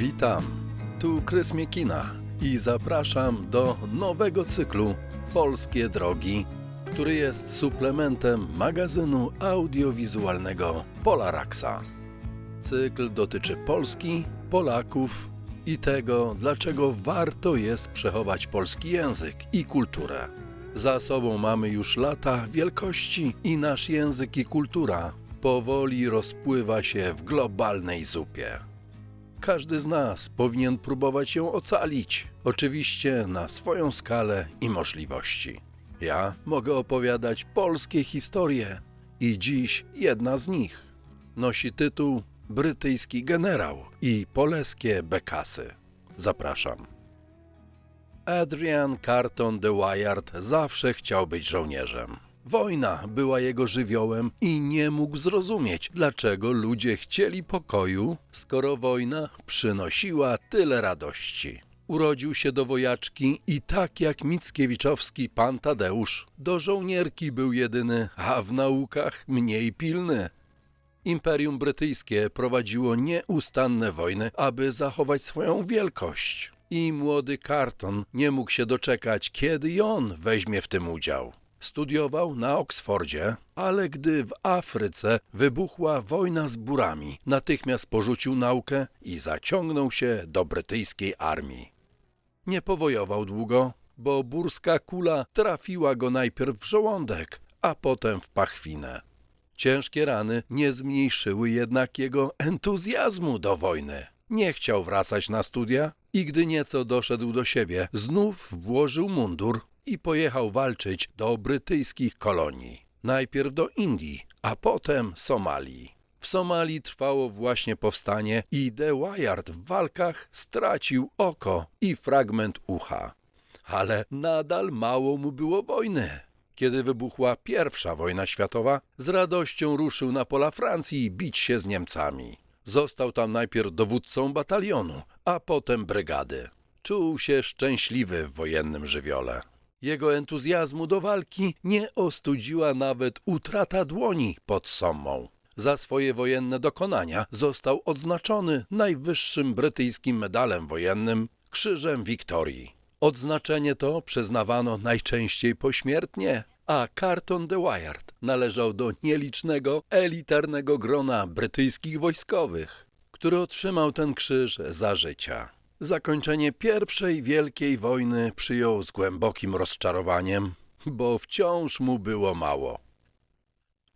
Witam, tu Krys Miekina i zapraszam do nowego cyklu Polskie Drogi, który jest suplementem magazynu audiowizualnego Polaraxa. Cykl dotyczy Polski, Polaków i tego, dlaczego warto jest przechować polski język i kulturę. Za sobą mamy już lata wielkości i nasz język i kultura powoli rozpływa się w globalnej zupie. Każdy z nas powinien próbować ją ocalić, oczywiście na swoją skalę i możliwości. Ja mogę opowiadać polskie historie i dziś jedna z nich nosi tytuł Brytyjski generał i polskie bekasy. Zapraszam. Adrian Carton de Wyatt zawsze chciał być żołnierzem. Wojna była jego żywiołem i nie mógł zrozumieć, dlaczego ludzie chcieli pokoju, skoro wojna przynosiła tyle radości. Urodził się do wojaczki i tak jak Mickiewiczowski pan Tadeusz, do żołnierki był jedyny, a w naukach mniej pilny. Imperium Brytyjskie prowadziło nieustanne wojny, aby zachować swoją wielkość. I młody Carton nie mógł się doczekać, kiedy on weźmie w tym udział. Studiował na Oksfordzie, ale gdy w Afryce wybuchła wojna z burami, natychmiast porzucił naukę i zaciągnął się do brytyjskiej armii. Nie powojował długo, bo burska kula trafiła go najpierw w żołądek, a potem w pachwinę. Ciężkie rany nie zmniejszyły jednak jego entuzjazmu do wojny. Nie chciał wracać na studia i gdy nieco doszedł do siebie, znów włożył mundur i pojechał walczyć do brytyjskich kolonii. Najpierw do Indii, a potem Somalii. W Somalii trwało właśnie powstanie i De Wyatt w walkach stracił oko i fragment ucha. Ale nadal mało mu było wojny. Kiedy wybuchła pierwsza wojna światowa, z radością ruszył na pola Francji bić się z Niemcami. Został tam najpierw dowódcą batalionu, a potem brygady. Czuł się szczęśliwy w wojennym żywiole. Jego entuzjazmu do walki nie ostudziła nawet utrata dłoni pod Sommą. Za swoje wojenne dokonania został odznaczony najwyższym brytyjskim medalem wojennym Krzyżem Wiktorii. Odznaczenie to przyznawano najczęściej pośmiertnie, a Carton de Wyatt należał do nielicznego, elitarnego grona brytyjskich wojskowych, który otrzymał ten krzyż za życia. Zakończenie pierwszej wielkiej wojny przyjął z głębokim rozczarowaniem, bo wciąż mu było mało.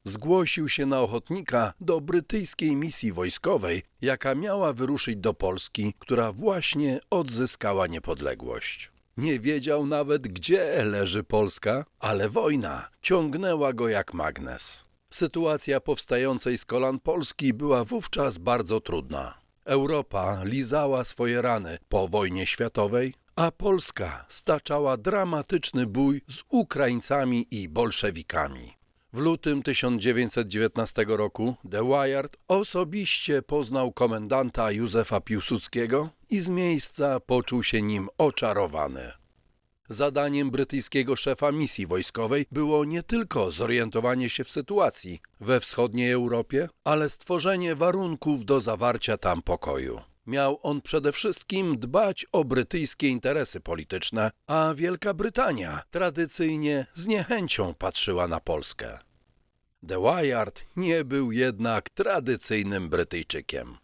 Zgłosił się na ochotnika do brytyjskiej misji wojskowej, jaka miała wyruszyć do Polski, która właśnie odzyskała niepodległość. Nie wiedział nawet, gdzie leży Polska, ale wojna ciągnęła go jak magnes. Sytuacja powstającej z kolan Polski była wówczas bardzo trudna. Europa lizała swoje rany po wojnie światowej, a Polska staczała dramatyczny bój z Ukraińcami i bolszewikami. W lutym 1919 roku De Wyatt osobiście poznał komendanta Józefa Piłsudskiego i z miejsca poczuł się nim oczarowany. Zadaniem brytyjskiego szefa misji wojskowej było nie tylko zorientowanie się w sytuacji we wschodniej Europie, ale stworzenie warunków do zawarcia tam pokoju. Miał on przede wszystkim dbać o brytyjskie interesy polityczne, a Wielka Brytania tradycyjnie z niechęcią patrzyła na Polskę. De Wyatt nie był jednak tradycyjnym Brytyjczykiem.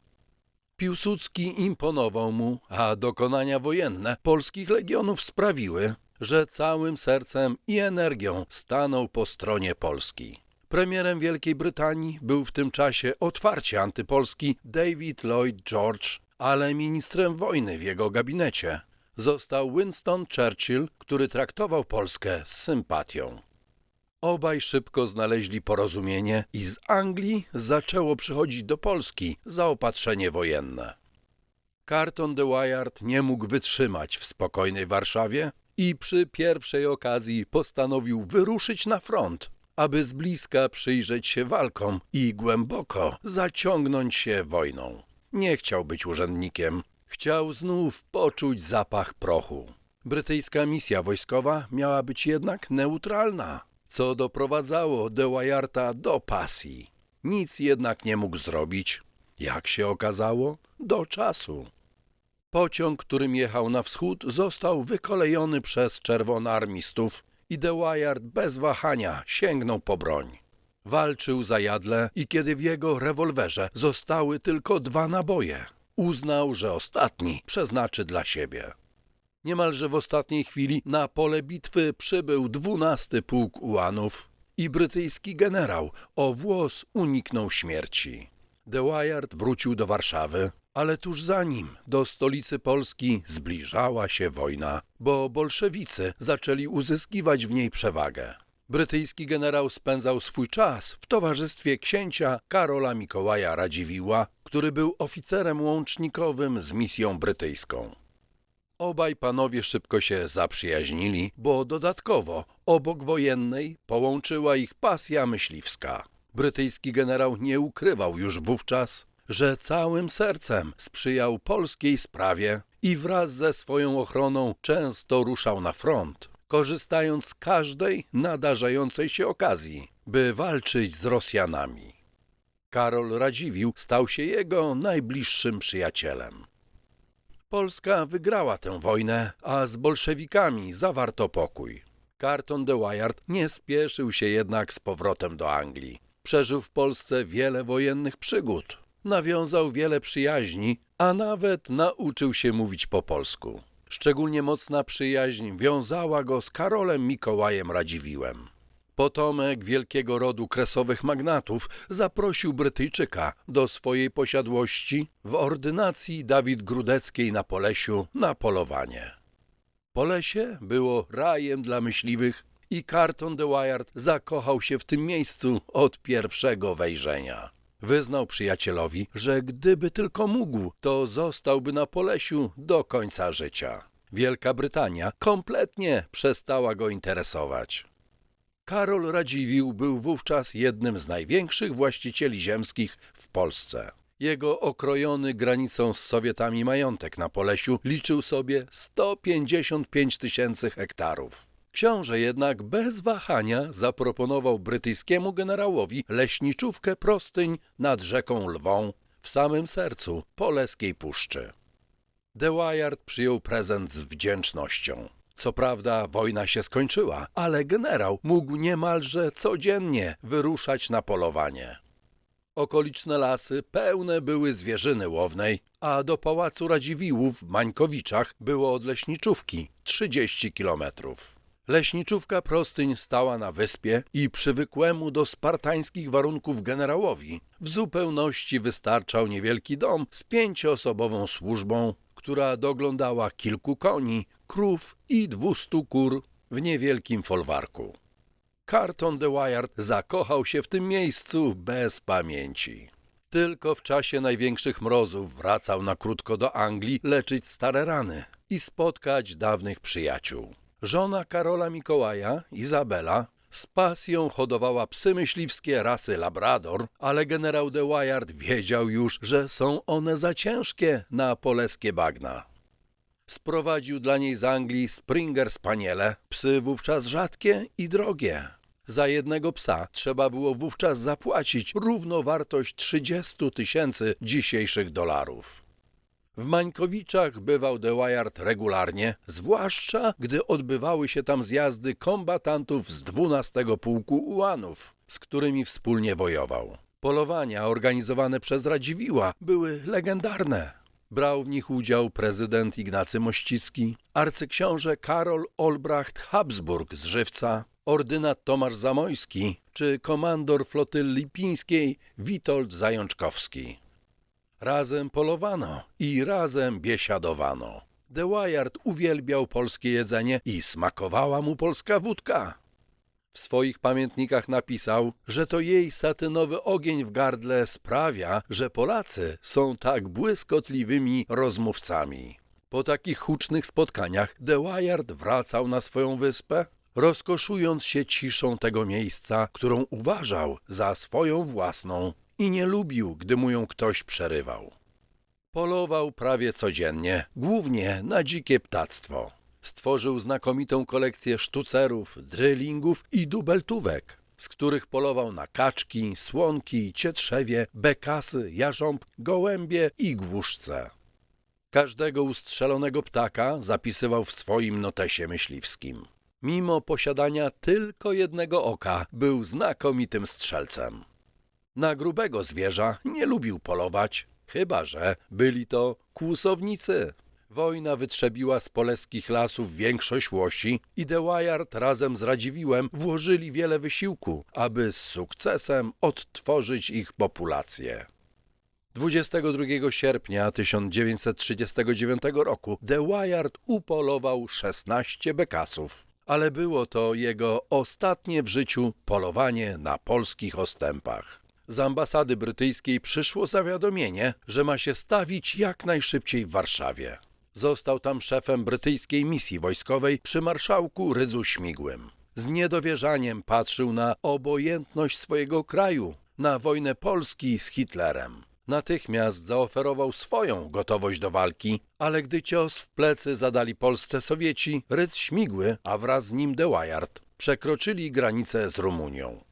Piłsudski imponował mu, a dokonania wojenne polskich legionów sprawiły, że całym sercem i energią stanął po stronie Polski. Premierem Wielkiej Brytanii był w tym czasie otwarcie antypolski David Lloyd George, ale ministrem wojny w jego gabinecie został Winston Churchill, który traktował Polskę z sympatią. Obaj szybko znaleźli porozumienie i z Anglii zaczęło przychodzić do Polski zaopatrzenie wojenne. Carton de Wyatt nie mógł wytrzymać w spokojnej Warszawie i przy pierwszej okazji postanowił wyruszyć na front, aby z bliska przyjrzeć się walkom i głęboko zaciągnąć się wojną. Nie chciał być urzędnikiem, chciał znów poczuć zapach prochu. Brytyjska misja wojskowa miała być jednak neutralna, co doprowadzało De Wyatta do pasji. Nic jednak nie mógł zrobić, jak się okazało, do czasu. Pociąg, którym jechał na wschód, został wykolejony przez czerwonoarmistów i De Wyatt bez wahania sięgnął po broń. Walczył zajadle i kiedy w jego rewolwerze zostały tylko dwa naboje, uznał, że ostatni przeznaczy dla siebie. Niemalże w ostatniej chwili na pole bitwy przybył dwunasty pułk ułanów i brytyjski generał o włos uniknął śmierci. De Wyatt wrócił do Warszawy, ale tuż za nim do stolicy Polski zbliżała się wojna, bo bolszewicy zaczęli uzyskiwać w niej przewagę. Brytyjski generał spędzał swój czas w towarzystwie księcia Karola Mikołaja Radziwiła, który był oficerem łącznikowym z misją brytyjską. Obaj panowie szybko się zaprzyjaźnili, bo dodatkowo obok wojennej połączyła ich pasja myśliwska. Brytyjski generał nie ukrywał już wówczas, że całym sercem sprzyjał polskiej sprawie i wraz ze swoją ochroną często ruszał na front, korzystając z każdej nadarzającej się okazji, by walczyć z Rosjanami. Karol Radziwiłł stał się jego najbliższym przyjacielem. Polska wygrała tę wojnę, a z bolszewikami zawarto pokój. Carton de Wyatt nie spieszył się jednak z powrotem do Anglii. Przeżył w Polsce wiele wojennych przygód, nawiązał wiele przyjaźni, a nawet nauczył się mówić po polsku. Szczególnie mocna przyjaźń wiązała go z Karolem Mikołajem Radziwiłem. Potomek wielkiego rodu kresowych magnatów zaprosił Brytyjczyka do swojej posiadłości w ordynacji Dawid Grudeckiej na Polesiu na polowanie. Polesie było rajem dla myśliwych i Carton de Wyatt zakochał się w tym miejscu od pierwszego wejrzenia. Wyznał przyjacielowi, że gdyby tylko mógł, to zostałby na Polesiu do końca życia. Wielka Brytania kompletnie przestała go interesować. Karol Radziwiłł był wówczas jednym z największych właścicieli ziemskich w Polsce. Jego okrojony granicą z Sowietami majątek na Polesiu liczył sobie 155 tysięcy hektarów. Książę jednak bez wahania zaproponował brytyjskiemu generałowi leśniczówkę prostyń nad rzeką Lwą w samym sercu Poleskiej Puszczy. De Wyatt przyjął prezent z wdzięcznością. Co prawda wojna się skończyła, ale generał mógł niemalże codziennie wyruszać na polowanie. Okoliczne lasy pełne były zwierzyny łownej, a do pałacu Radziwiłłów w Mańkowiczach było od leśniczówki 30 kilometrów. Leśniczówka Prostyń stała na wyspie i przywykłemu do spartańskich warunków generałowi w zupełności wystarczał niewielki dom z pięcioosobową służbą, która doglądała kilku koni, krów i dwustu kur w niewielkim folwarku. Carton de Wyatt zakochał się w tym miejscu bez pamięci. Tylko w czasie największych mrozów wracał na krótko do Anglii leczyć stare rany i spotkać dawnych przyjaciół. Żona Karola Mikołaja, Izabela, z pasją hodowała psy myśliwskie rasy Labrador, ale generał de Wyatt wiedział już, że są one za ciężkie na polskie bagna. Sprowadził dla niej z Anglii Springer Spaniele, psy wówczas rzadkie i drogie. Za jednego psa trzeba było wówczas zapłacić równowartość 30 tysięcy dzisiejszych dolarów. W Mańkowiczach bywał De Wyatt regularnie, zwłaszcza gdy odbywały się tam zjazdy kombatantów z 12 Pułku Ułanów, z którymi wspólnie wojował. Polowania organizowane przez Radziwiła były legendarne. Brał w nich udział prezydent Ignacy Mościcki, arcyksiąże Karol Olbracht Habsburg z Żywca, ordynat Tomasz Zamojski czy komandor flotyli pińskiej Witold Zajączkowski. Razem polowano i razem biesiadowano. De Wyatt uwielbiał polskie jedzenie i smakowała mu polska wódka. W swoich pamiętnikach napisał, że to jej satynowy ogień w gardle sprawia, że Polacy są tak błyskotliwymi rozmówcami. Po takich hucznych spotkaniach De Wyatt wracał na swoją wyspę, rozkoszując się ciszą tego miejsca, którą uważał za swoją własną i nie lubił, gdy mu ją ktoś przerywał. Polował prawie codziennie, głównie na dzikie ptactwo. Stworzył znakomitą kolekcję sztucerów, drylingów i dubeltówek, z których polował na kaczki, słonki, cietrzewie, bekasy, jarząb, gołębie i głuszce. Każdego ustrzelonego ptaka zapisywał w swoim notesie myśliwskim. Mimo posiadania tylko jednego oka, był znakomitym strzelcem. Na grubego zwierza nie lubił polować, chyba że byli to kłusownicy. Wojna wytrzebiła z poleskich lasów większość łosi i De Wyatt razem z Radziwiłem włożyli wiele wysiłku, aby z sukcesem odtworzyć ich populację. 22 sierpnia 1939 roku De Wyatt upolował 16 bekasów, ale było to jego ostatnie w życiu polowanie na polskich ostępach. Z ambasady brytyjskiej przyszło zawiadomienie, że ma się stawić jak najszybciej w Warszawie. Został tam szefem brytyjskiej misji wojskowej przy marszałku Rydzu Śmigłym. Z niedowierzaniem patrzył na obojętność swojego kraju, na wojnę Polski z Hitlerem. Natychmiast zaoferował swoją gotowość do walki, ale gdy cios w plecy zadali Polsce Sowieci, Rydz Śmigły, a wraz z nim De Wyatt, przekroczyli granicę z Rumunią.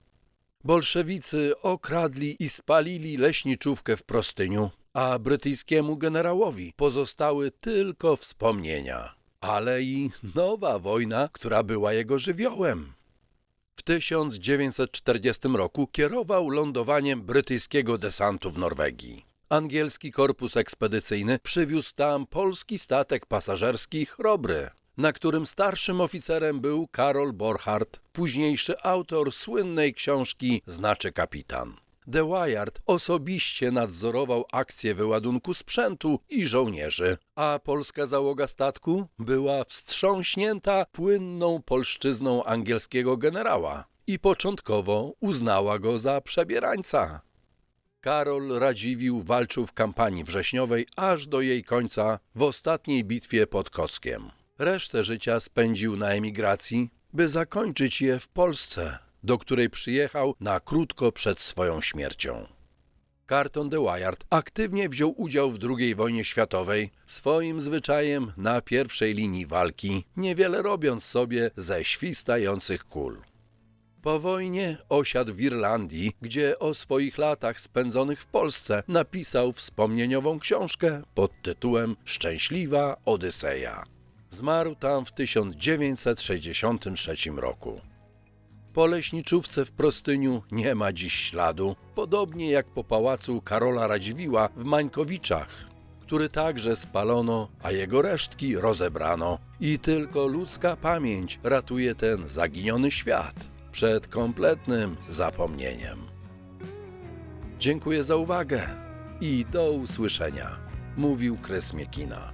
Bolszewicy okradli i spalili leśniczówkę w Prostyniu, a brytyjskiemu generałowi pozostały tylko wspomnienia, ale i nowa wojna, która była jego żywiołem. W 1940 roku kierował lądowaniem brytyjskiego desantu w Norwegii. Angielski korpus ekspedycyjny przywiózł tam polski statek pasażerski Chrobry, na którym starszym oficerem był Karol Borchardt, późniejszy autor słynnej książki Znaczy kapitan. De Wyatt osobiście nadzorował akcję wyładunku sprzętu i żołnierzy, a polska załoga statku była wstrząśnięta płynną polszczyzną angielskiego generała i początkowo uznała go za przebierańca. Karol Radziwił walczył w kampanii wrześniowej aż do jej końca w ostatniej bitwie pod Kockiem. Resztę życia spędził na emigracji, by zakończyć je w Polsce, do której przyjechał na krótko przed swoją śmiercią. Carton de Wyatt aktywnie wziął udział w II wojnie światowej, swoim zwyczajem na pierwszej linii walki, niewiele robiąc sobie ze świstających kul. Po wojnie osiadł w Irlandii, gdzie o swoich latach spędzonych w Polsce napisał wspomnieniową książkę pod tytułem Szczęśliwa Odyseja. Zmarł tam w 1963 roku. Po leśniczówce w Prostyniu nie ma dziś śladu, podobnie jak po pałacu Karola Radziwiła w Mańkowiczach, który także spalono, a jego resztki rozebrano. I tylko ludzka pamięć ratuje ten zaginiony świat przed kompletnym zapomnieniem. Dziękuję za uwagę i do usłyszenia, mówił Kres Miekina.